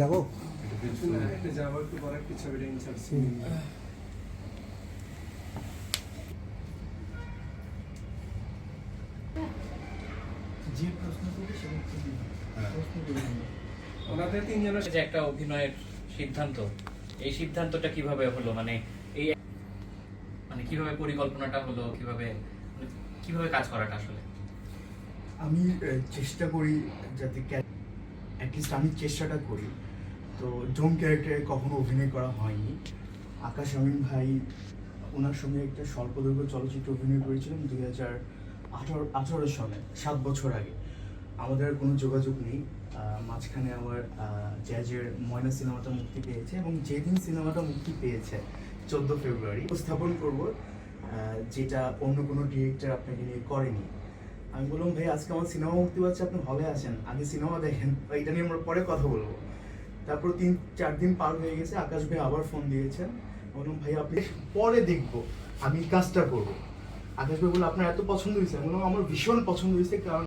যাব? যাব একটু পরে একটু ছবিটা ইনসার্ট যে প্রশ্ন করবে সেটা হচ্ছে কি? প্রশ্ন করবে। না। ওনাদের তিনজনের যে একটা অভিনয়ের সিদ্ধান্ত এই সিদ্ধান্তটা কীভাবে হলো? মানে এই মানে কীভাবে পরিকল্পনাটা হলো? কীভাবে কীভাবে কাজ করাটা আসলে? আমি চেষ্টা করি যাতে অ্যাটলিস্ট আমি চেষ্টাটা করি। তো জম ক্যারেক্টারে কখনো অভিনয় করা হয়নি। আকাশ আমিন ভাই, ওনার সঙ্গে একটা স্বল্পদৈর্ঘ্য চলচ্চিত্র অভিনয় করেছিলেন দুই হাজার আঠারো আঠারো সালে, সাত বছর আগে। আমাদের আর কোনো যোগাযোগ নেই। মাঝখানে আমার জ্যাজের ময়না সিনেমাটা মুক্তি পেয়েছে এবং যেদিন সিনেমাটা মুক্তি পেয়েছে, চোদ্দ ফেব্রুয়ারি, উপস্থাপন করব। যেটা অন্য কোনো ডিরেক্টর আপনাকে নিয়ে করেনি। আমি বললাম, ভাই, আজকে আমার সিনেমা মুক্তি পাচ্ছে, আপনি হলে আছেন আগে সিনেমা দেখেন এটা নিয়ে আমরা পরে কথা বলব। তারপর তিন, চার দিন পার হয়ে গেছে, আকাশ ভাই আবার ফোন দিয়েছেন বললাম, ভাই, আপনি পরে দেখব, আমি কাজটা করব। আকাশ ভাই বলল, আপনার এত পছন্দ হয়েছে। বললাম, আমার ভীষণ পছন্দ হয়েছে, কারণ